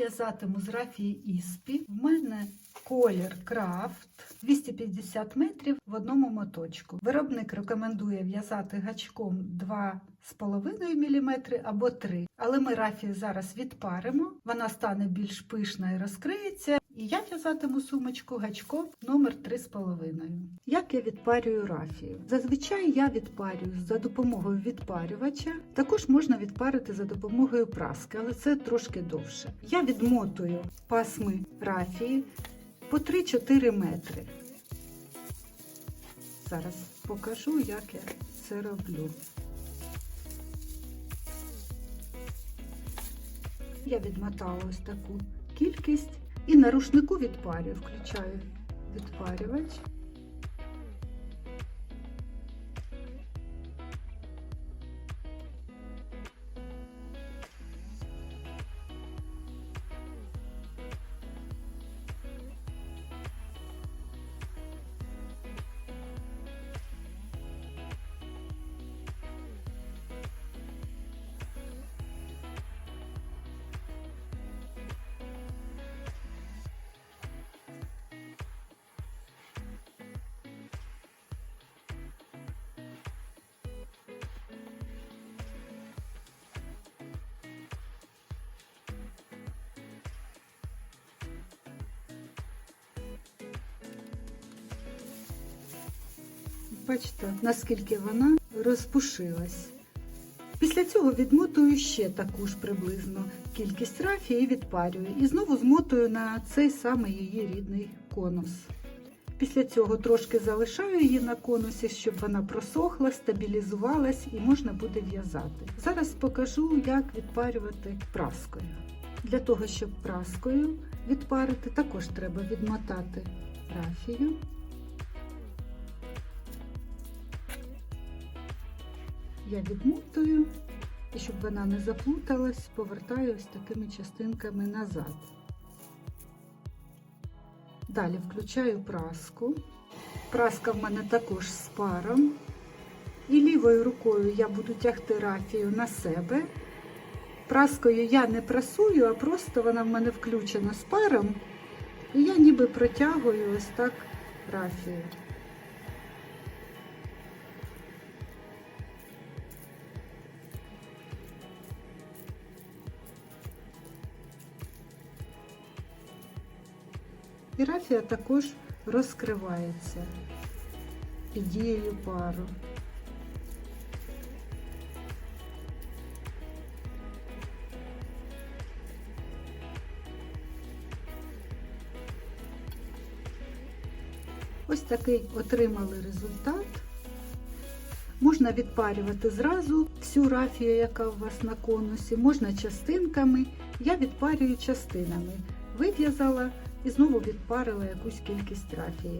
в'язатиму з рафії Іспі. В мене колір крафт 250 метрів в одному моточку. Виробник рекомендує в'язати гачком 2,5 мм або 3 Але ми рафію зараз відпаримо, вона стане більш пишна і розкриється. І я в'язатиму сумочку гачком номер 3,5. Як я відпарюю рафію? Зазвичай я відпарюю за допомогою відпарювача. Також можна відпарити за допомогою праски, але це трошки довше. Я відмотую пасми рафії по 3-4 метри. Зараз покажу, як я це роблю. Я відмотала ось таку кількість і на рушнику відпарюю, включаю відпарювач. Бачите, наскільки вона розпушилась. Після цього відмотую ще таку ж приблизно кількість рафії і відпарюю. І знову змотую на цей самий її рідний конус. Після цього трошки залишаю її на конусі, щоб вона просохла, стабілізувалась і можна буде в'язати. Зараз покажу, як відпарювати праскою. Для того, щоб праскою відпарити, також треба відмотати рафію. Я відмотую, і щоб вона не заплуталась, повертаю ось такими частинками назад. Далі включаю праску. Праска в мене також з паром. І лівою рукою я буду тягти рафію на себе. Праскою я не прасую, а просто вона в мене включена з паром. І я ніби протягую ось так рафію. І рафія також розкривається під дією пару. Ось такий отримали результат. Можна відпарювати зразу всю рафію, яка у вас на конусі, можна частинками. Я відпарюю частинами. Вив'язала і знову відпарила якусь кількість рафії.